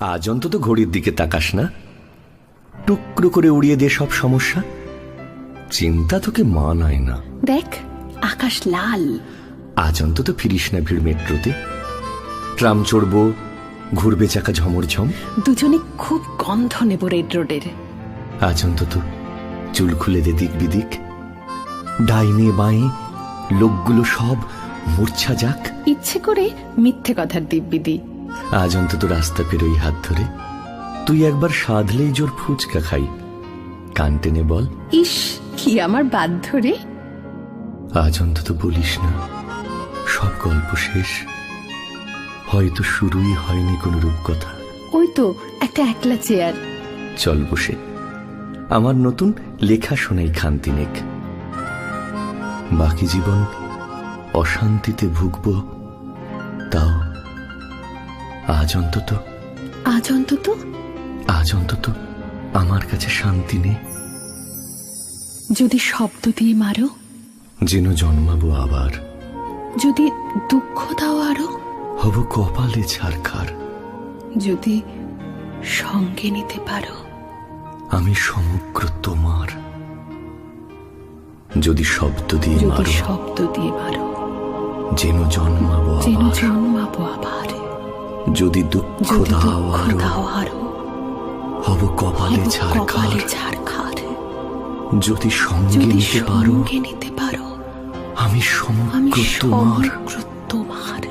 আজ অন্তত ঘড়ির দিকে তাকাস না। টুকরো করে উড়িয়ে দে সব সমস্যা। চিন্তা তোকে মানায় না। দেখ আকাশ লাল। আজ অন্তত ফিরিস না ভিড় মেট্রোতে। ট্রাম চড়বো ঘুরবে চাকা ঝমরঝম। দুজনে খুব গন্ধ নেব রেড রোডের। আজ অন্তত চুল খুলে দে দিক বিদিক। ডাইনে বাঁয়ে লোকগুলো সব মূর্ছা যাক। ইচ্ছে করে মিথ্যে কথার দিব্যিদি আজ অন্তত রাস্তা পেরোই হাত ধরে। তুই একবার সাধলেই জোর ফুচকা খাই। কান টেনে বল। ইস কি আমার বাধ্য রে আজ অন্তত বলিস না সব গল্প শেষ। হয়তো শুরুই হয়নি কোনো রূপকথা। ওই তো একটা একলা চেয়ার। চল বসে। আমার নতুন লেখা শোনাই খান্তিনেক বাকি জীবন অশান্তিতে ভুগব তাও আজ অন্তত। আজ অন্তত? আজ অন্তত আমার কাছে শান্তি নেই। যদি শব্দ দিয়ে মারো? যেন জন্মাবো আবার। যদি দুঃখ দাও আরও? হব কপালে ছারখার। যদি সঙ্গে নিতে পারো? আমি সমগ্র তোমার। যদি শব্দ দিয়ে মারো শব্দ দিয়ে মারো যেন জন্মাবো যেন জন্মাবো আবার। যদি দুঃখ দাও আরও হব কপালে ছাড় কালে কপালে ছাড়খার যদি সঙ্গে নিতে পারো সঙ্গে নিতে পারো আমি সমগ্র তোমার সমগ্র তোমার।